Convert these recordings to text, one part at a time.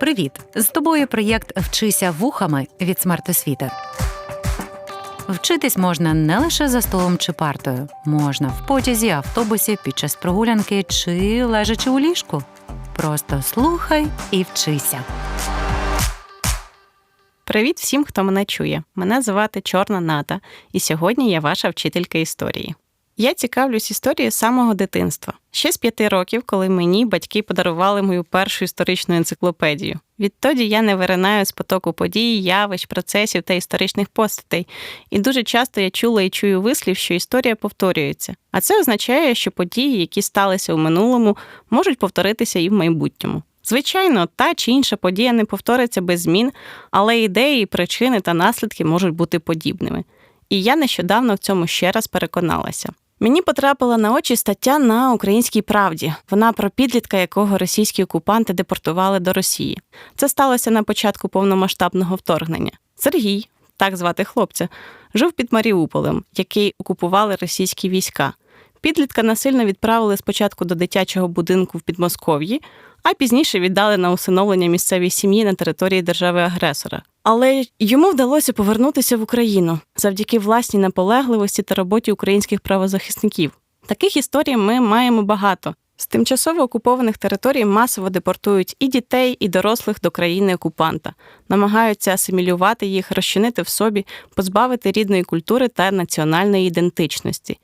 Привіт! З тобою проєкт Вчися вухами від смертосвіти. Вчитись можна не лише за столом чи партою, можна в потязі, автобусі, під час прогулянки чи лежачи у ліжку. Просто слухай і вчися. Привіт всім, хто мене чує. Мене звати Чорна Ната, і сьогодні я ваша вчителька історії. Я цікавлюсь історією самого дитинства. Ще з п'яти років, коли мені батьки подарували мою першу історичну енциклопедію. Відтоді я не виринаю з потоку подій, явищ, процесів та історичних постатей. І дуже часто я чула і чую вислів, що історія повторюється. А це означає, що події, які сталися у минулому, можуть повторитися і в майбутньому. Звичайно, та чи інша подія не повториться без змін, але ідеї, причини та наслідки можуть бути подібними. І я нещодавно в цьому ще раз переконалася. Мені потрапила на очі стаття на українській правді. Вона про підлітка, якого російські окупанти депортували до Росії. Це сталося на початку повномасштабного вторгнення. Сергій, так звати хлопця, жив під Маріуполем, який окупували російські війська. Підлітка насильно відправили спочатку до дитячого будинку в Підмосков'ї, а пізніше віддали на усиновлення місцевій сім'ї на території держави-агресора. Але йому вдалося повернутися в Україну завдяки власній наполегливості та роботі українських правозахисників. Таких історій ми маємо багато. З тимчасово окупованих територій масово депортують і дітей, і дорослих до країни окупанта, намагаються асимілювати їх, розчинити в собі, позбавити рідної культури та національної ідентичності.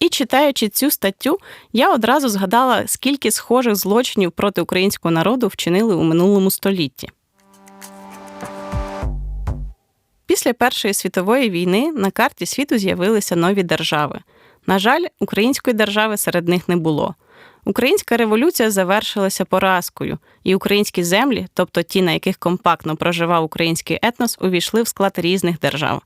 І читаючи цю статтю, я одразу згадала, скільки схожих злочинів проти українського народу вчинили у минулому столітті. Після Першої світової війни на карті світу з'явилися нові держави. На жаль, української держави серед них не було. Українська революція завершилася поразкою, і українські землі, тобто ті, на яких компактно проживав український етнос, увійшли в склад різних держав.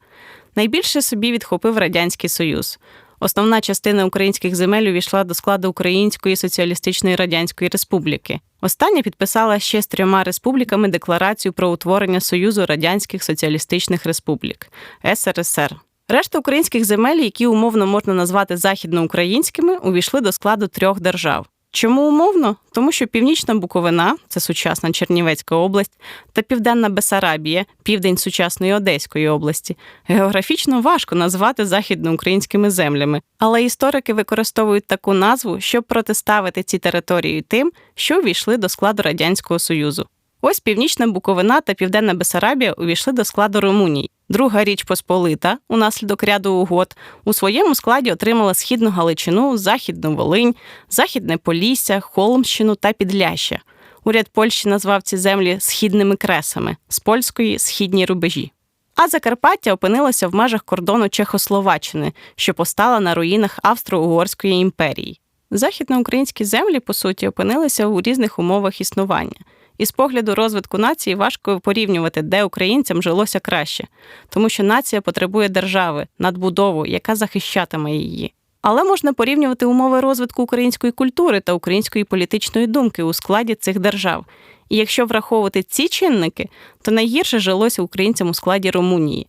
Найбільше собі відхопив Радянський Союз. Основна частина українських земель увійшла до складу Української соціалістичної радянської республіки. Остання підписала ще з трьома республіками декларацію про утворення Союзу Радянських Соціалістичних Республік СРСР. Решта українських земель, які умовно можна назвати західноукраїнськими, увійшли до складу трьох держав. Чому умовно? Тому що Північна Буковина, це сучасна Чернівецька область, та Південна Бесарабія, південь сучасної Одеської області, географічно важко назвати західноукраїнськими землями, але історики використовують таку назву, щоб протиставити ці території тим, що увійшли до складу Радянського Союзу. Ось Північна Буковина та Південна Бесарабія увійшли до складу Румунії. Друга річ Посполита, унаслідок ряду угод, у своєму складі отримала східну Галичину, Західну Волинь, Західне Полісся, Холмщину та Підляща. Уряд Польщі назвав ці землі східними кресами з польської східні рубежі. А Закарпаття опинилося в межах кордону Чехословаччини, що постала на руїнах Австро-Угорської імперії. Західноукраїнські землі, по суті, опинилися у різних умовах існування. І з погляду розвитку нації важко порівнювати, де українцям жилося краще, тому що нація потребує держави, надбудову, яка захищатиме її. Але можна порівнювати умови розвитку української культури та української політичної думки у складі цих держав. І якщо враховувати ці чинники, то найгірше жилося українцям у складі Румунії.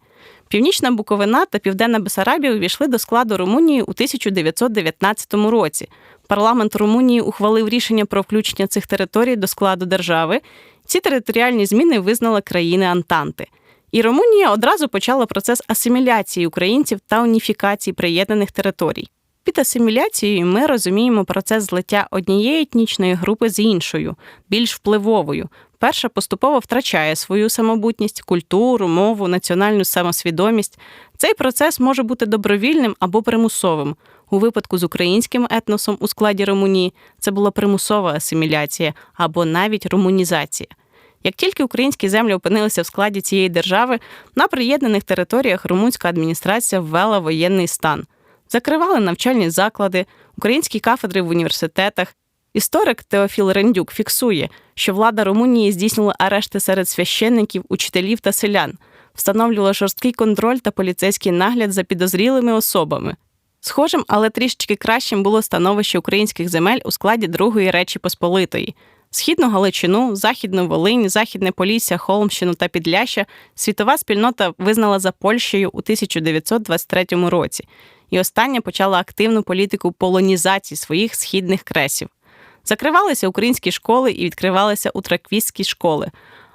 Північна Буковина та Південна Бесарабія увійшли до складу Румунії у 1919 році. Парламент Румунії ухвалив рішення про включення цих територій до складу держави. Ці територіальні зміни визнала країни Антанти. І Румунія одразу почала процес асиміляції українців та уніфікації приєднаних територій. Під асиміляцією ми розуміємо процес злиття однієї етнічної групи з іншою, більш впливовою. Перша поступово втрачає свою самобутність, культуру, мову, національну самосвідомість. Цей процес може бути добровільним або примусовим. У випадку з українським етносом у складі Румунії це була примусова асиміляція або навіть румунізація. Як тільки українські землі опинилися в складі цієї держави, на приєднаних територіях румунська адміністрація ввела воєнний стан, закривали навчальні заклади, українські кафедри в університетах. Історик Теофіл Рендюк фіксує, що влада Румунії здійснила арешти серед священників, учителів та селян, встановлювала жорсткий контроль та поліцейський нагляд за підозрілими особами. Схожим, але трішечки кращим було становище українських земель у складі Другої Речі Посполитої. Східну Галичину, Західну Волинь, Західне Полісся, Холмщину та Підляща світова спільнота визнала за Польщею у 1923 році, і остання почала активну політику полонізації своїх східних кресів. Закривалися українські школи і відкривалися утраквістські школи.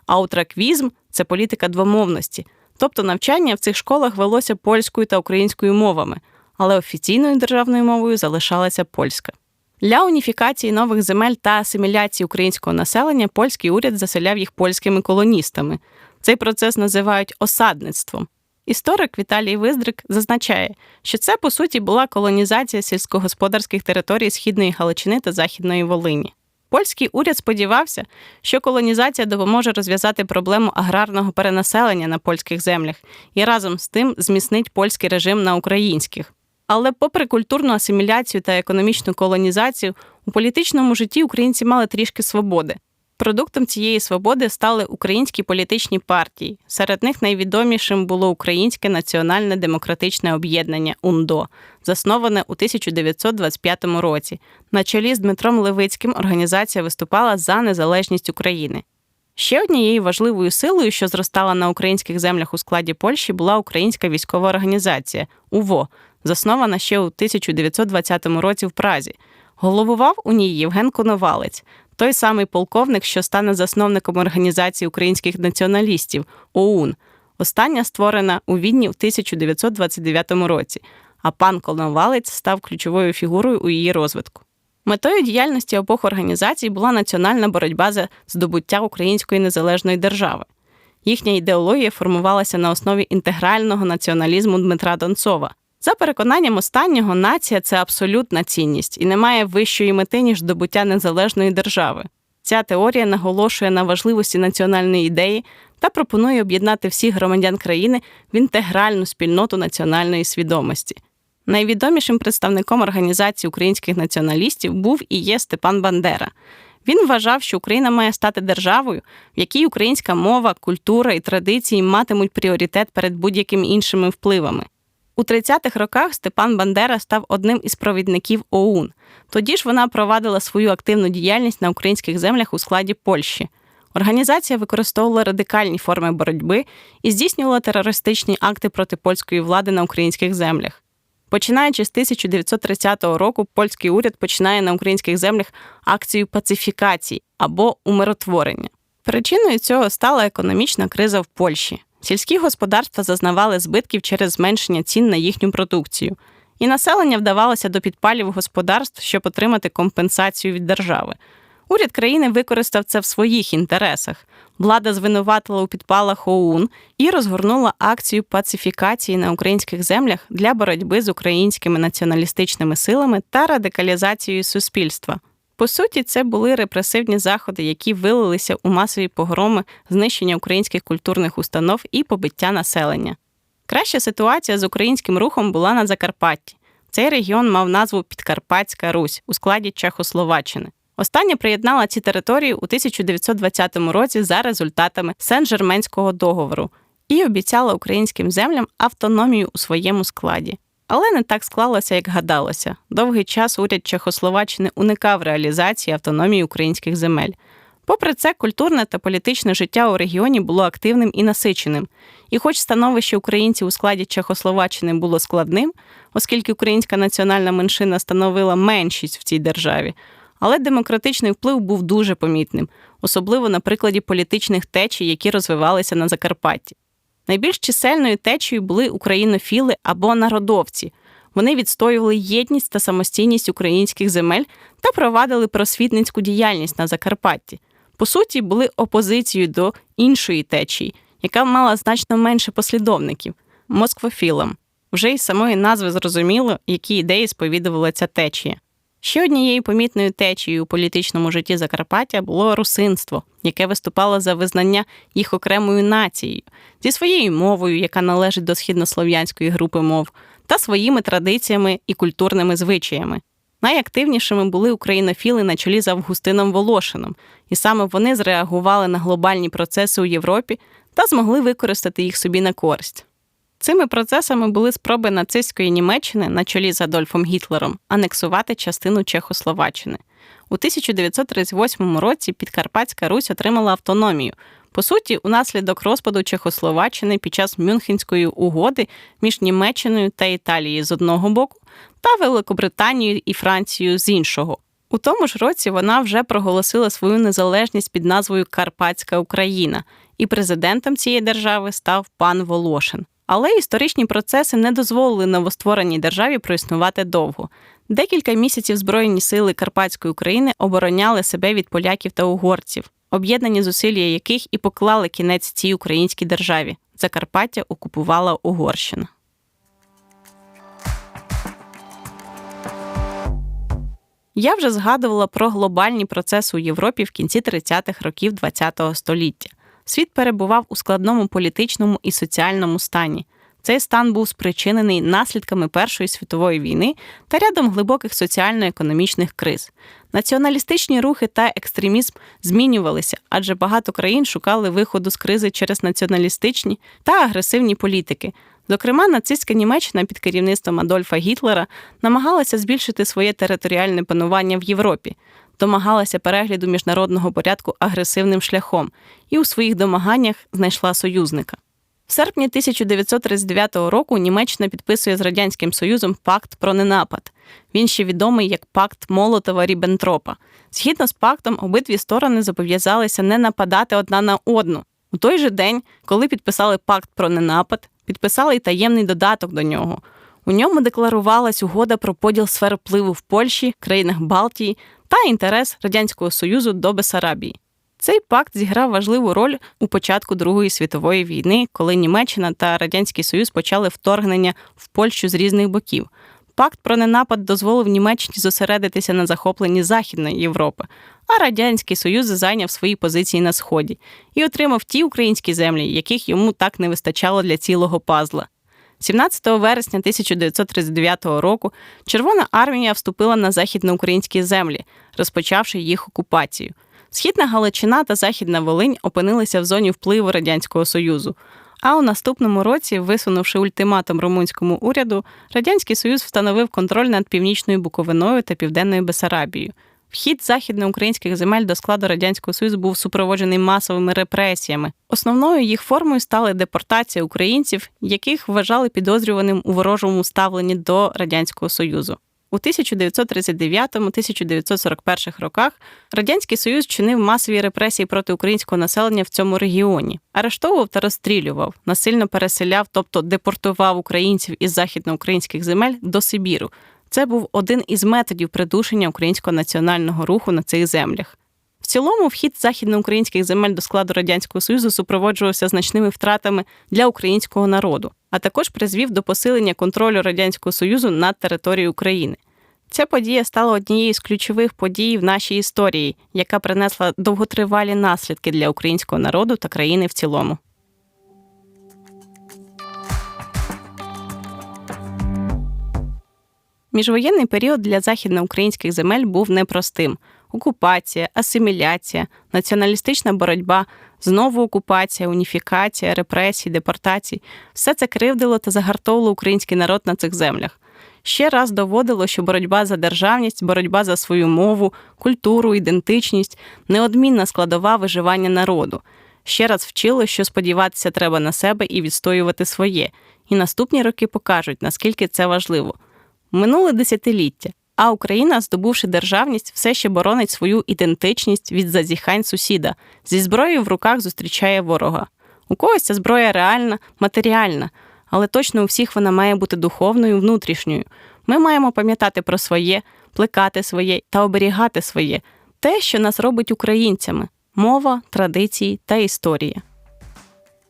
Аутраквізм це політика двомовності, тобто навчання в цих школах велося польською та українською мовами, але офіційною державною мовою залишалася польська. Для уніфікації нових земель та асиміляції українського населення польський уряд заселяв їх польськими колоністами. Цей процес називають осадництвом. Історик Віталій Виздрик зазначає, що це по суті була колонізація сільськогосподарських територій Східної Галичини та Західної Волині. Польський уряд сподівався, що колонізація допоможе розв'язати проблему аграрного перенаселення на польських землях і разом з тим зміцнить польський режим на українських. Але, попри культурну асиміляцію та економічну колонізацію, у політичному житті українці мали трішки свободи. Продуктом цієї свободи стали українські політичні партії. Серед них найвідомішим було Українське національне демократичне об'єднання УНДО, засноване у 1925 році. На чолі з Дмитром Левицьким організація виступала за незалежність України. Ще однією важливою силою, що зростала на українських землях у складі Польщі, була Українська військова організація УВО, заснована ще у 1920 році в Празі. Головував у ній Євген Коновалець, той самий полковник, що стане засновником організації українських націоналістів ОУН. Остання створена у Відні в 1929 році, а пан Коновалець став ключовою фігурою у її розвитку. Метою діяльності обох організацій була національна боротьба за здобуття української незалежної держави. Їхня ідеологія формувалася на основі інтегрального націоналізму Дмитра Донцова. За переконанням останнього, нація це абсолютна цінність і не має вищої мети, ніж здобуття незалежної держави. Ця теорія наголошує на важливості національної ідеї та пропонує об'єднати всіх громадян країни в інтегральну спільноту національної свідомості. Найвідомішим представником організації українських націоналістів був і є Степан Бандера. Він вважав, що Україна має стати державою, в якій українська мова, культура і традиції матимуть пріоритет перед будь-якими іншими впливами. У 30-х роках Степан Бандера став одним із провідників ОУН. Тоді ж вона провадила свою активну діяльність на українських землях у складі Польщі. Організація використовувала радикальні форми боротьби і здійснювала терористичні акти проти польської влади на українських землях. Починаючи з 1930 року, польський уряд починає на українських землях акцію пацифікації або умиротворення. Причиною цього стала економічна криза в Польщі. Сільські господарства зазнавали збитків через зменшення цін на їхню продукцію, і населення вдавалося до підпалів господарств, щоб отримати компенсацію від держави. Уряд країни використав це в своїх інтересах. Влада звинуватила у підпалах ОУН і розгорнула акцію пацифікації на українських землях для боротьби з українськими націоналістичними силами та радикалізацією суспільства. По суті, це були репресивні заходи, які вилилися у масові погроми, знищення українських культурних установ і побиття населення. Краща ситуація з українським рухом була на Закарпатті. Цей регіон мав назву Підкарпатська Русь у складі Чехословаччини. Остання приєднала ці території у 1920 році за результатами Сен-Жерменського договору і обіцяла українським землям автономію у своєму складі. Але не так склалося, як гадалося. Довгий час уряд Чехословаччини уникав реалізації автономії українських земель. Попри це, культурне та політичне життя у регіоні було активним і насиченим. І хоч становище українців у складі Чехословаччини було складним, оскільки українська національна меншина становила меншість в цій державі, але демократичний вплив був дуже помітним, особливо на прикладі політичних течій, які розвивалися на Закарпатті. Найбільш чисельною течією були українофіли або народовці. Вони відстоювали єдність та самостійність українських земель та провадили просвітницьку діяльність на Закарпатті. По суті, були опозицією до іншої течії, яка мала значно менше послідовників москвофілам. Вже із самої назви зрозуміло, які ідеї сповідувала ця течія. Ще однією помітною течією у політичному житті Закарпаття було русинство, яке виступало за визнання їх окремою нацією, зі своєю мовою, яка належить до східнослов'янської групи мов, та своїми традиціями і культурними звичаями. Найактивнішими були українофіли на чолі з Августином Волошином, і саме вони зреагували на глобальні процеси у Європі та змогли використати їх собі на користь. Цими процесами були спроби нацистської Німеччини на чолі з Адольфом Гітлером анексувати частину Чехословаччини. У 1938 році Підкарпатська Русь отримала автономію. По суті, унаслідок розпаду Чехословаччини під час Мюнхенської угоди між Німеччиною та Італією з одного боку та Великобританією і Францією з іншого. У тому ж році вона вже проголосила свою незалежність під назвою Карпатська Україна, і президентом цієї держави став пан Волошин. Але історичні процеси не дозволили новоствореній державі проіснувати довго. Декілька місяців Збройні сили Карпатської України обороняли себе від поляків та угорців, об'єднані зусилля яких і поклали кінець цій українській державі. Закарпаття окупувала Угорщина. Я вже згадувала про глобальні процеси у Європі в кінці 30-х років ХХ століття. Світ перебував у складному політичному і соціальному стані. Цей стан був спричинений наслідками Першої світової війни та рядом глибоких соціально-економічних криз. Націоналістичні рухи та екстремізм змінювалися, адже багато країн шукали виходу з кризи через націоналістичні та агресивні політики. Зокрема, нацистська Німеччина під керівництвом Адольфа Гітлера намагалася збільшити своє територіальне панування в Європі, домагалася перегляду міжнародного порядку агресивним шляхом і у своїх домаганнях знайшла союзника. В серпні 1939 року Німеччина підписує з Радянським Союзом пакт про ненапад. Він ще відомий як пакт Молотова Ріббентропа. Згідно з пактом, обидві сторони зобов'язалися не нападати одна на одну. У той же день, коли підписали пакт про ненапад, підписали й таємний додаток до нього. У ньому декларувалась угода про поділ сфер впливу в Польщі, країнах Балтії та інтерес Радянського Союзу до Бесарабії. Цей пакт зіграв важливу роль у початку Другої світової війни, коли Німеччина та Радянський Союз почали вторгнення в Польщу з різних боків. Пакт про ненапад дозволив Німеччині зосередитися на захопленні Західної Європи, а Радянський Союз зайняв свої позиції на Сході і отримав ті українські землі, яких йому так не вистачало для цілого пазла. 17 вересня 1939 року Червона армія вступила на західноукраїнські землі, розпочавши їх окупацію. Східна Галичина та Західна Волинь опинилися в зоні впливу Радянського Союзу. А у наступному році, висунувши ультиматум румунському уряду, Радянський Союз встановив контроль над північною Буковиною та Південною Бесарабією. Вхід західноукраїнських земель до складу радянського союзу був супроводжений масовими репресіями. Основною їх формою стали депортація українців, яких вважали підозрюваним у ворожому ставленні до радянського союзу. У 1939-1941 роках радянський союз чинив масові репресії проти українського населення в цьому регіоні, арештовував та розстрілював, насильно переселяв, тобто депортував українців із західноукраїнських земель до Сибіру. Це був один із методів придушення українського національного руху на цих землях. В цілому, вхід західноукраїнських земель до складу радянського союзу супроводжувався значними втратами для українського народу, а також призвів до посилення контролю радянського союзу над територією України. Ця подія стала однією з ключових подій в нашій історії, яка принесла довготривалі наслідки для українського народу та країни в цілому. Міжвоєнний період для західноукраїнських земель був непростим: окупація, асиміляція, націоналістична боротьба, знову окупація, уніфікація, репресії, депортації все це кривдило та загартовувало український народ на цих землях. Ще раз доводило, що боротьба за державність, боротьба за свою мову, культуру, ідентичність неодмінна складова виживання народу. Ще раз вчило, що сподіватися треба на себе і відстоювати своє. І наступні роки покажуть, наскільки це важливо. Минуле десятиліття, а Україна, здобувши державність, все ще боронить свою ідентичність від зазіхань сусіда, зі зброєю в руках зустрічає ворога. У когось ця зброя реальна, матеріальна, але точно у всіх вона має бути духовною, внутрішньою. Ми маємо пам'ятати про своє, плекати своє та оберігати своє, те, що нас робить українцями мова, традиції та історія.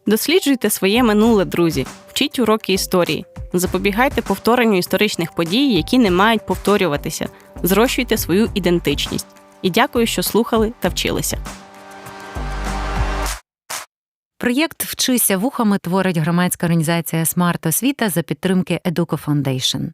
Досліджуйте своє минуле, друзі, вчіть уроки історії, запобігайте повторенню історичних подій, які не мають повторюватися, зрощуйте свою ідентичність. І дякую, що слухали та вчилися. Проєкт Вчися вухами творить громадська організація Смарт Освіта за підтримки Educo Foundation.